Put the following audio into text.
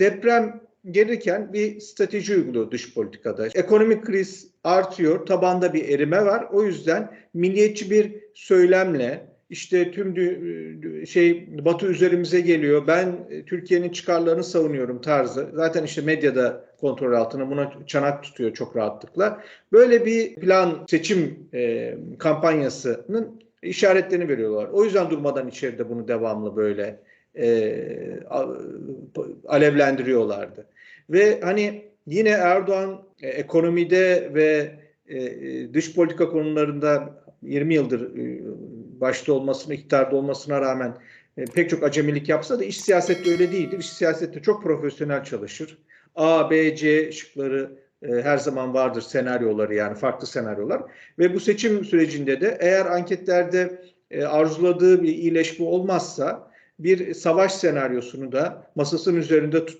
Deprem gelirken bir strateji uyguluyor dış politikada. Ekonomik kriz artıyor, tabanda bir erime var. O yüzden milliyetçi bir söylemle işte tüm şey Batı üzerimize geliyor. Ben e, Türkiye'nin çıkarlarını savunuyorum tarzı. Zaten işte medyada kontrol altına buna çanak tutuyor çok rahatlıkla. Böyle bir plan seçim e, kampanyasının işaretlerini veriyorlar. O yüzden durmadan içeride bunu devamlı böyle e, alevlendiriyorlardı. Ve hani yine Erdoğan e, ekonomide ve e, e, dış politika konularında 20 yıldır e, başta olmasına, iktidarda olmasına rağmen e, pek çok acemilik yapsa da iş siyasette öyle değildir. İş siyasette çok profesyonel çalışır. A, B, C şıkları e, her zaman vardır senaryoları yani farklı senaryolar. Ve bu seçim sürecinde de eğer anketlerde e, arzuladığı bir iyileşme olmazsa bir savaş senaryosunu da masasının üzerinde tut